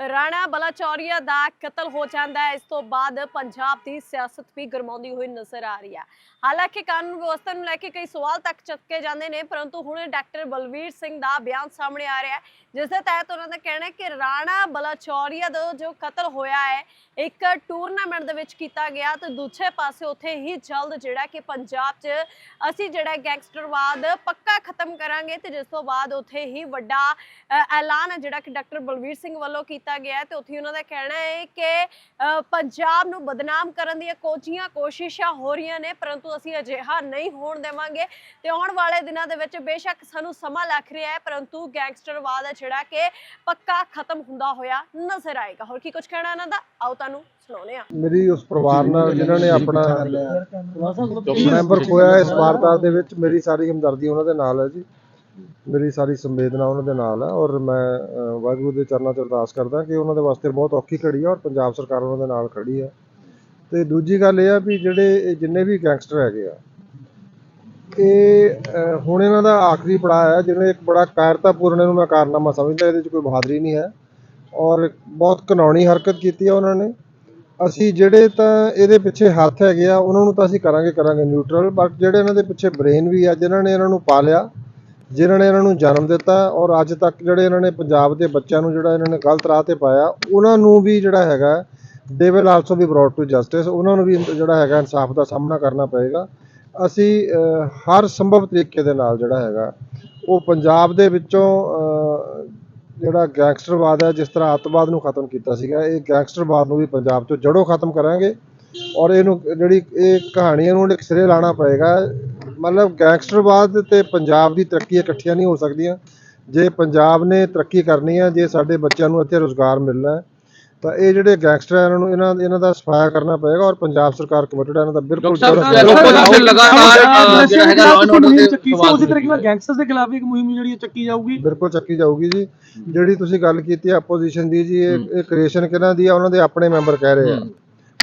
ਰਾਣਾ ਬਲਾਚੌਰੀਆ ਦਾ ਕਤਲ ਹੋ ਜਾਂਦਾ ਹੈ। ਇਸ ਤੋਂ ਬਾਅਦ ਪੰਜਾਬ ਦੀ ਸਿਆਸਤ ਵੀ ਗਰਮਾਉਂਦੀ ਹੋਈ ਨਜ਼ਰ ਆ ਰਹੀ ਹੈ। ਹਾਲਾਂਕਿ ਕਾਨੂੰਨ ਵਿਵਸਥਾ ਨੂੰ ਲੈ ਕੇ ਕਈ ਸਵਾਲ ਤੱਕ ਚੱਕੇ ਜਾਂਦੇ ਨੇ, ਪਰੰਤੂ ਹੁਣ ਡਾਕਟਰ ਬਲਵੀਰ ਸਿੰਘ ਦਾ ਬਿਆਨ ਸਾਹਮਣੇ ਆ ਰਿਹਾ ਹੈ। ਜਿਸ ਦੇ ਤਹਿਤ ਉਹਨਾਂ ਦਾ ਕਹਿਣਾ ਹੈ ਕਿ ਰਾਣਾ ਬਲਾਚੌਰੀਆ ਦਾ ਜੋ ਕਤਲ ਹੋਇਆ ਹੈ, ਇੱਕ ਟੂਰਨਾਮੈਂਟ ਦੇ ਵਿੱਚ ਕੀਤਾ ਗਿਆ ਤੇ ਦੂਜੇ ਪਾਸੇ ਉੱਥੇ ਹੀ ਜਲਦ ਜਿਹੜਾ ਕਿ ਪੰਜਾਬ 'ਚ ਅਸੀਂ ਜਿਹੜਾ ਗੈਂਗਸਟਰਵਾਦ ਪੱਕਾ ਖਤਮ ਕਰਾਂਗੇ ਤੇ ਜਿਸ ਤੋਂ ਬਾਅਦ ਉੱਥੇ ਹੀ ਵੱਡਾ ਐਲਾਨ ਜਿਹੜਾ ਕਿ ਡਾਕਟਰ ਬਲਵੀਰ ਸਿੰਘ ਵੱਲੋਂ ਕੀਤਾ ਗਿਆ ਹੈ ਤੇ ਉੱਥੇ ਉਹਨਾਂ ਦਾ ਕਹਿਣਾ ਹੈ ਕਿ ਪੰਜਾਬ ਨੂੰ ਬਦਨਾਮ ਕਰਨ ਦੀਆਂ ਕੋਚੀਆਂ ਕੋਸ਼ਿਸ਼ਾਂ ਹੋ ਰਹੀਆਂ ਨੇ ਪਰੰਤੂ ਅਸੀਂ ਅਜਿਹਾ ਨਹੀਂ ਹੋਣ ਦੇਵਾਂਗੇ। ਤੇ ਆਉਣ ਵਾਲੇ ਦਿਨਾਂ ਦੇ ਵਿੱਚ ਬੇਸ਼ੱਕ ਸਾਨੂੰ ਸਮਾਂ ਲੱਗ ਰਿਹਾ ਹੈ ਪਰੰਤੂ ਗੈਂਗਸਟਰਵਾਦ ਹੈ ਜਿਹੜਾ ਕਿ ਪੱਕਾ ਖਤਮ ਹੁੰਦਾ ਹੋਇਆ ਨਜ਼ਰ ਆਏਗਾ। ਹੋਰ ਕੀ ਕੁਝ ਕਹਿਣਾ ਇਹਨਾਂ ਦਾ? ਆਓ ਤੁਹਾਨੂੰ ਸੁਣਾਉਂਦੇ ਹਾਂ। ਮੇਰੀ ਉਸ ਪਰਿਵਾਰ ਨਾਲ ਜਿਨ੍ਹਾਂ ਨੇ ਆਪਣਾ ਮੈਂਬਰ ਖੋਇਆ ਇਸ ਵਾਰਦਾਤ ਦੇ ਵਿੱਚ ਮੇਰੀ ਸਾਰੀ ਹਮਦਰਦੀ ਉਹਨਾਂ ਦੇ ਨਾਲ ਹੈ ਜੀ। ਮੇਰੀ ਸਾਰੀ ਸੰਵੇਦਨਾ ਉਹਨਾਂ ਦੇ ਨਾਲ ਹੈ ਔਰ ਮੈਂ ਵਾਹਿਗੁਰੂ ਦੇ ਚਰਨਾਂ 'ਚ ਅਰਦਾਸ ਕਰਦਾ ਕਿ ਉਹਨਾਂ ਦੇ ਵਾਸਤੇ ਬਹੁਤ ਔਖੀ ਘੜੀ ਹੈ ਔਰ ਪੰਜਾਬ ਸਰਕਾਰ ਉਹਨਾਂ ਦੇ ਨਾਲ ਖੜੀ ਹੈ। ਤੇ ਦੂਜੀ ਗੱਲ ਇਹ ਆ ਵੀ ਜਿਹੜੇ ਇਹ ਜਿੰਨੇ ਵੀ ਗੈਂਗਸਟਰ ਹੈਗੇ ਆ, ਇਹ ਹੁਣ ਇਹਨਾਂ ਦਾ ਆਖਰੀ ਪੜਾਅ ਹੈ, ਜਿਹਨੇ ਇੱਕ ਬੜਾ ਕਾਇਰਤਾਪੂਰਨ ਇਹਨੂੰ ਮੈਂ ਕਾਰਨਾਮਾ ਸਮਝਦਾ, ਇਹਦੇ 'ਚ ਕੋਈ ਬਹਾਦਰੀ ਨਹੀਂ ਹੈ ਔਰ ਬਹੁਤ ਘਿਨੌਣੀ ਹਰਕਤ ਕੀਤੀ ਹੈ ਉਹਨਾਂ ਨੇ। ਅਸੀਂ ਜਿਹੜੇ ਤਾਂ ਇਹਦੇ ਪਿੱਛੇ ਹੱਥ ਹੈਗੇ ਆ, ਉਹਨਾਂ ਨੂੰ ਤਾਂ ਅਸੀਂ ਕਰਾਂਗੇ ਕਰਾਂਗੇ ਨਿਊਟਰਲ ਬਟ ਜਿਹੜੇ ਇਹਨਾਂ ਦੇ ਪਿੱਛੇ ਬ੍ਰੇਨ ਵੀ ਆ ਜਿਨ੍ਹਾਂ ਨੇ ਇਹਨਾਂ ਨੂੰ ਪਾਲਿਆ ਜਿਨ੍ਹਾਂ ਨੇ ਇਹਨਾਂ ਨੂੰ ਜਨਮ ਦਿੱਤਾ ਔਰ ਅੱਜ ਤੱਕ ਜਿਹੜੇ ਇਹਨਾਂ ਨੇ ਪੰਜਾਬ ਦੇ ਬੱਚਿਆਂ ਨੂੰ ਜਿਹੜਾ ਇਹਨਾਂ ਨੇ ਗਲਤ ਰਾਹ ਤੇ ਪਾਇਆ, ਉਹਨਾਂ ਨੂੰ ਵੀ ਜਿਹੜਾ ਹੈਗਾ they will also be brought to justice ਉਹਨਾਂ ਨੂੰ ਵੀ ਜਿਹੜਾ ਹੈਗਾ ਇਨਸਾਫ ਦਾ ਸਾਹਮਣਾ ਕਰਨਾ ਪਏਗਾ। ਅਸੀਂ ਹਰ ਸੰਭਵ ਤਰੀਕੇ ਦੇ ਨਾਲ ਜਿਹੜਾ ਹੈਗਾ, ਉਹ ਪੰਜਾਬ ਦੇ ਵਿੱਚੋਂ ਜਿਹੜਾ ਗੈਂਗਸਟਰਵਾਦ ਹੈ, ਜਿਸ ਤਰ੍ਹਾਂ ਅੱਤਵਾਦ ਨੂੰ ਖਤਮ ਕੀਤਾ ਸੀਗਾ, ਇਹ ਗੈਂਗਸਟਰਵਾਦ ਨੂੰ ਵੀ ਪੰਜਾਬ ਤੋਂ ਜੜੋਂ ਖਤਮ ਕਰਾਂਗੇ ਔਰ ਇਹਨੂੰ ਜਿਹੜੀ ਇਹ ਕਹਾਣੀ ਨੂੰ ਇੱਕ ਸਿਰੇ ਲਾਣਾ ਪਏਗਾ ਮਤਲਬ ਗੈਂਗਸਟਰਵਾਦ ਤੇ ਪੰਜਾਬ ਦੀ ਤਰੱਕੀ ਇਕੱਠੀਆਂ ਨਹੀਂ ਹੋ ਸਕਦੀਆਂ। ਜੇ ਪੰਜਾਬ ਨੇ ਤਰੱਕੀ ਕਰਨੀ ਹੈ ਜੇ ਸਾਡੇ ਬੱਚਿਆਂ ਨੂੰ ਇੱਥੇ ਰੋਜ਼ਗਾਰ ਮਿਲਣਾ ਹੈ ਤਾਂ ਇਹ ਜਿਹੜੇ ਗੈਂਗਸਟਰ ਹੈ ਇਹਨਾਂ ਨੂੰ ਇਹਨਾਂ ਇਹਨਾਂ ਦਾ ਸਫਾਇਆ ਕਰਨਾ ਪਏਗਾ ਔਰ ਪੰਜਾਬ ਸਰਕਾਰ ਕਮਿਟਡ ਹੈ ਇਹਨਾਂ ਦਾ ਬਿਲਕੁਲ ਲਗਾਤਾਰ, ਜਿਹੜਾ ਹੈਗਾ ਚੱਕੀ ਸੀ ਸਵਾਲ ਉਸੇ। ਤਰੀਕੇ ਨਾਲ ਗੈਂਗਸਟਰਸ ਦੇ ਖਿਲਾਫ ਇੱਕ ਮੁਹਿੰਮ ਜਿਹੜੀ ਚੱਕੀ ਜਾਊਗੀ? ਬਿਲਕੁਲ ਚੱਕੀ ਜਾਊਗੀ ਜੀ। ਜਿਹੜੀ ਤੁਸੀਂ ਗੱਲ ਕੀਤੀ ਹੈ ਆਪੋਜੀਸ਼ਨ ਦੀ ਜੀ ਇਹ ਇਹ ਕ੍ਰੀਏਸ਼ਨ ਕਿਹਨਾਂ ਦੀ ਆ? ਉਹਨਾਂ ਦੇ ਆਪਣੇ ਮੈਂਬਰ ਕਹਿ ਰਹੇ ਆ।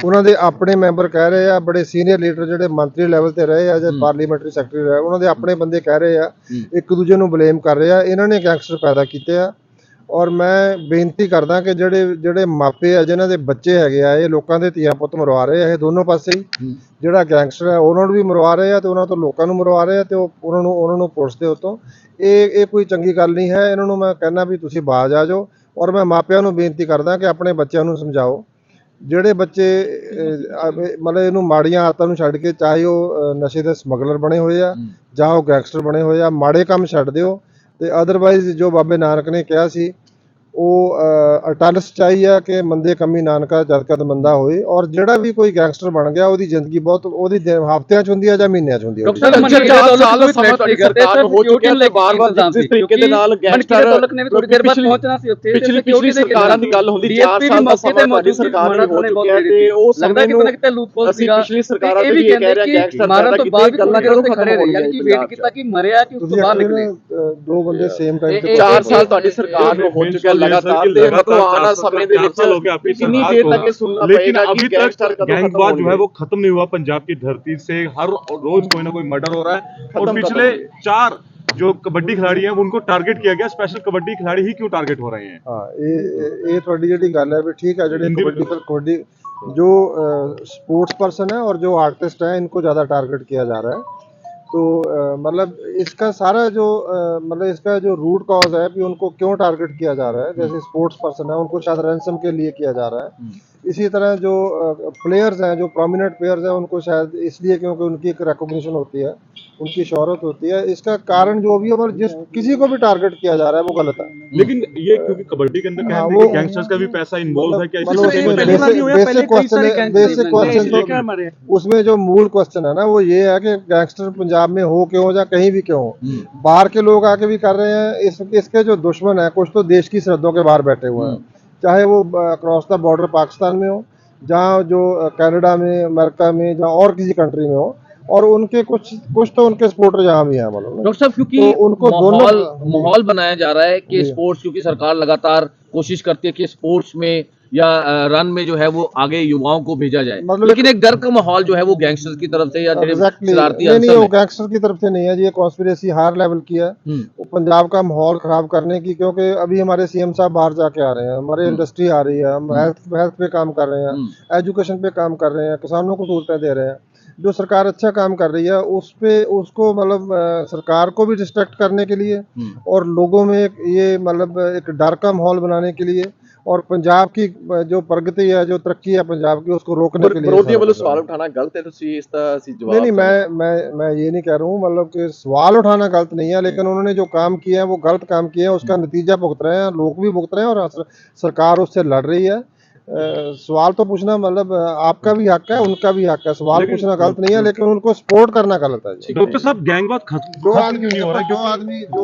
ਉਹਨਾਂ ਦੇ ਆਪਣੇ ਮੈਂਬਰ ਕਹਿ ਰਹੇ ਆ ਬੜੇ ਸੀਨੀਅਰ ਲੀਡਰ ਜਿਹੜੇ ਮੰਤਰੀ ਲੈਵਲ ਤੇ ਰਹੇ ਆ ਜਾਂ ਪਾਰਲੀਮੈਂਟਰੀ ਸੈਕਟਰੀ ਰਹੇ ਉਹਨਾਂ ਦੇ ਆਪਣੇ ਬੰਦੇ ਕਹਿ ਰਹੇ ਆ ਇੱਕ ਦੂਜੇ ਨੂੰ ਬਲੇਮ ਕਰ ਰਹੇ ਆ ਇਹਨਾਂ ਨੇ ਗੈਂਗਸਟਰ ਪੈਦਾ ਕੀਤੇ ਆ। ਔਰ ਮੈਂ ਬੇਨਤੀ ਕਰਦਾ ਕਿ ਜਿਹੜੇ ਜਿਹੜੇ ਮਾਪੇ ਆ ਜਿਨ੍ਹਾਂ ਦੇ ਬੱਚੇ ਹੈਗੇ ਆ ਇਹ ਲੋਕਾਂ ਦੇ ਧੀਆਂ ਪੁੱਤ ਮਰਵਾ ਰਹੇ ਆ ਇਹ ਦੋਨੋਂ ਪਾਸੇ ਹੀ। ਜਿਹੜਾ ਗੈਂਗਸਟਰ ਹੈ ਉਹਨਾਂ ਨੂੰ ਵੀ ਮਰਵਾ ਰਹੇ ਆ ਤੇ ਉਹਨਾਂ ਤੋਂ ਲੋਕਾਂ ਨੂੰ ਮਰਵਾ ਰਹੇ ਆ ਤੇ ਉਹ ਉਹਨਾਂ ਨੂੰ ਉਹਨਾਂ ਨੂੰ ਪੁਲਿਸ ਦੇ ਉੱਤੋਂ। ਇਹ ਇਹ ਕੋਈ ਚੰਗੀ ਗੱਲ ਨਹੀਂ ਹੈ ਇਹਨਾਂ ਨੂੰ ਮੈਂ ਕਹਿੰਦਾ ਵੀ ਤੁਸੀਂ ਬਾਜ਼ ਆ ਜਾਓ। ਔਰ ਮੈਂ ਮਾਪਿਆਂ ਨੂੰ ਬੇਨਤੀ ਕਰਦਾ ਕਿ ਆਪਣੇ ਬੱਚਿਆਂ ਨੂੰ ਸਮਝਾਓ। ਜਿਹੜੇ ਬੱਚੇ ਅਹ, ਮਤਲਬ ਇਹਨੂੰ ਮਾੜੀਆਂ ਆਦਤਾਂ ਨੂੰ ਛੱਡ ਕੇ ਚਾਹੇ ਉਹ ਅਹ, ਨਸ਼ੇ ਦੇ ਸਮਗਲਰ ਬਣੇ ਹੋਏ ਆ ਜਾਂ ਉਹ ਗੈਂਗਸਟਰ ਬਣੇ ਹੋਏ ਆ ਮਾੜੇ ਕੰਮ ਛੱਡ ਦਿਓ ਤੇ ਅਦਰਵਾਈਜ਼ ਜੋ ਬਾਬੇ ਨਾਨਕ ਨੇ ਕਿਹਾ ਸੀ ਉਹ ਅਟਲ ਸੱਚਾਈ ਆ ਕਿ ਮੰਦੇ ਕੰਮੀ ਨਾਨਕਾ ਜਦ ਕਦ ਮੰਦਾ ਹੋਏ ਔਰ ਜਿਹੜਾ ਵੀ ਕੋਈ ਗੈਂਗਸਟਰ ਬਣ ਗਿਆ ਉਹਦੀ ਜ਼ਿੰਦਗੀ ਬਹੁਤ ਉਹਦੀ ਦਿਨ- ਹਫ਼ਤਿਆਂ ਚ ਹੁੰਦੀ ਆ ਜਾਂ ਮਹੀਨਿਆਂ ਚ ਹੁੰਦੀ ਆ। ਡਾਕਟਰ ਦੇ ਚਾਰ ਦੌਲਤ ਸਾਲ ਵੀ ਦਾ ਸਮਾਂ ਥ੍ਰੈਟ ਤੁਹਾਡੀ ਟ੍ਰਿਗਰ ਸਰਕਾਰ ਹੋ ਚੁੱਕਿਆ security ਤੇ ਬਾਰ-ਬਾਰ ਇੰਤਜ਼ਾਮ ਜਿਸ ਸੀ, ਤਰੀਕੇ ਦੇ ਨਾਲ ਕਿਉਂਕਿ ਗੈਂਗਸਟਰ ਮੰਡੀ ਦੇ ਦੌਲਤ ਨੇ ਵੀ ਥੋੜੀ ਦੇਰ ਬਾਅਦ ਪਿਛਲੀ- ਪਹੁੰਚਣਾ ਸੀ ਉੱਥੇ ਪਿਛਲੀ ਪਿਛਲੀ ਸਰਕਾਰਾਂ ਦੀ ਗੱਲ ਹੁੰਦੀ 4 ਸਾਲ ਦਾ ਸਮਾਂ ਤੁਹਾਡੀ ਸਰਕਾਰ ਨੇ ਹੋ ਚੁੱਕਿਆ ਤੇ ਉਹ ਲੱਗਦਾ ਸਮੇਂ ਕਿ ਨੂੰ ਕਿਤੇ ਕਿਤੇ ਲੂਪ ਅਸੀਂ ਪਿਛਲੀ ਸਰਕਾਰਾਂ ਇਹ ਤੇ ਵੀ ਵੀ ਇਹ ਕਹਿ ਕਹਿੰਦੇ ਰਿਹਾ ਕਿ ਗੈਂਗਸਟਰ ਮਾਰਨ ਪੈਦਾ ਤੋਂ ਕੀਤੇ ਬਾਅਦ ਵੀ ਗੱਲਾਂ ਗੱਲਾਂ ਕਿਉਂ ਖੜੇ ਰਹੇ ਯਾਨੀ ਕਿ ਵੇਟ ਪੰਜਾਬ 'ਚ। ਕੀਤਾ ਕਿ ਮਰਿਆ ਕਿ ਉਸ ਤੋਂ ਤੁਸੀਂ ਬਾਹਰ ਆਪਣੇ ਨਿਕਲੇ ਅਹ, ਦੋ ਬੰਦੇ ਸੇਮ ਟਾਈਮ ਤੇ ਇਹ- ਚਾਰ ਪਹੁੰਚੇ। ਸਾਲ ਤੁਹਾਡੀ ਸਰਕਾਰ ਨੂੰ ਹੋ ਚੁੱਕਿਆ ਲਗਾਤਾਰ ਤੇ ਮਤਲਬ ਆਉਣ ਵਾਲੇ ਸਮੇਂ ਦੇ ਵਿੱਚ ਕਿੰਨੀ ਦੇਰ ਤੱਕ ਇਹ ਸੁਣਨਾ लेकिन ਪਏਗਾ अभी ਕਿ ਗੈਂਗਸਟਰ तक ਕਦੋਂ ਖਤਮ गैंगवार जो है होंगे वो खत्म नहीं हुआ पंजाब की धरती से हर रोज कोई ना कोई मर्डर हो रहा है और खत्म पिछले खत्म। चार जो कबड्डी खिलाड़ी हैं उनको टारगेट किया गया स्पेशल कबड्डी खिलाड़ी ही क्यों टारगेट हो रहे हैं ਹਾਂ ਇਹ ਇਹ- ਇਹ ਤੁਹਾਡੀ ਜਿਹੜੀ ਗੱਲ ਹੈ ਵੀ ਠੀਕ ਹੈ ਜਿਹੜੇ हिंदी में कबड्डी कबड्डी जो स्पोर्ट्स पर्सन है और जो आर्टिस्ट है इनको ज़्यादा टारगेट किया जा रहा है तो अ, मतलब इसका सारा जो अ, मतलब इसका जो रूट कॉज है कि उनको क्यों टारगेट किया जा रहा है जैसे स्पोर्ट्स पर्सन है उनको शायद रैंसम के लिए किया जा रहा है इसी तरह जो प्लेयर्स हैं जो प्रोमिनेंट प्लेयर्स हैं उनको शायद इसलिए क्योंकि उनकी एक रिकॉग्निशन होती है उनकी शहरत होती है। इसका कारण जो भी है जिस किसी को भी टारगेट किया जा रहा है वो गलत है। लेकिन ये क्योंकि कबड्डी के अंदर हाँ, कहते हैं वो- कि गैंगस्टर्स का भी पैसा इन्वॉल्व है मतलब basic- basic question basic question तो उसमें जो मूल क्वेश्चन है ना वो ये है कि गैंगस्टर पंजाब में हो क्यों या कहीं भी क्यों? हो बाहर के लोग आके भी कर रहे हैं इसके जो दुश्मन है कुछ तो देश की सरहदों के बाहर बैठे हुए हैं। चाहे वो अक्रॉस द बॉर्डर पाकिस्तान में हो जहाँ जो कनाडा में अमेरिका में जहाँ और किसी कंट्री में हो और उनके कुछ कुछ तो उनके सपोर्टर यहाँ भी हैं मतलब डॉक्टर साहब क्योंकि तो उनको माहौल बनाया जा रहा है कि स्पोर्ट्स क्योंकि सरकार लगातार कोशिश करती है कि स्पोर्ट्स में या रन में जो है वो आगे युवाओं को भेजा जाए। मतलब लेकिन एक डर का माहौल जो है वो गैंगस्टर्स की तरफ़ से या शरारती नहीं नहीं वो गैंगस्टर की तरफ़ से नहीं है जी ये कॉन्स्पिरेसी हायर लेवल की है। हम्म, वो पंजाब का माहौल खराब करने की क्योंकि अभी हमारे सीएम साहब बाहर जाके आ रहे हैं हमारे इंडस्ट्री आ रही है हम हेल्थ हेल्थ पे काम कर रहे हैं हम्म, एजुकेशन पे काम कर रहे हैं किसानों को सहूलतें दे रहे हैं। जो सरकार अच्छा काम कर रही है उस पे उसको मतलब सरकार को भी डिस्ट्रैक्ट करने के लिए हम्म। और लोगों में ये मतलब एक डर का माहौल बनाने के लिए और पंजाब की अ, जो प्रगति है जो तरक्की है पंजाब की उसको रोकने के लिए ਵਿਰੋਧੀਆਂ ਵੱਲੋਂ सारा ਸਵਾਲ ਉਠਾਉਣਾ ਗਲਤ ਹੈ ਤੁਸੀਂ ਇਸ ਦਾ ਅਸੀਂ ਜਵਾਬ नहीं नहीं मैं मैं मैं ये नहीं कह रहा हूँ मतलब कि सवाल उठाना गलत नहीं है लेकिन उन्होंने जो काम किए हैं वो गलत काम किए हैं उसका नतीजा भुगत रहे हैं लोग भी भुगत रहे हैं और सर- सरकार उससे लड़ रही है अ, सवाल तो पूछना मतलब अ, आपका भी हक है उनका भी हक है सवाल लेकिन- पूछना गलत नहीं है लेकिन उनको सपोर्ट करना गलत है जी डॉक्टर साहब गैंगवाद खत्म जो खत्म आदमी क्यों नहीं हो रहा जो आदमी जो